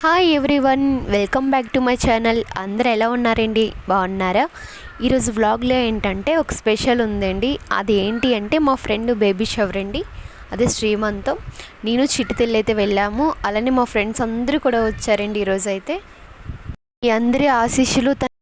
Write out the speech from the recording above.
Hi everyone welcome back to my channel అందరు ఎలా ఉన్నారండి? బాగున్నారా? ఈరోజు వ్లాగ్లో ఏంటంటే ఒక స్పెషల్ ఉందండి. అది ఏంటి అంటే మా ఫ్రెండ్ బేబీ షవర్ అండి. అదే శ్రీమంతం. నేను చిట్టుతెల్లి అయితే వెళ్ళాము. అలానే మా ఫ్రెండ్స్ అందరూ కూడా వచ్చారండి ఈరోజు అయితే మీ అందరి ఆశీస్సులు తన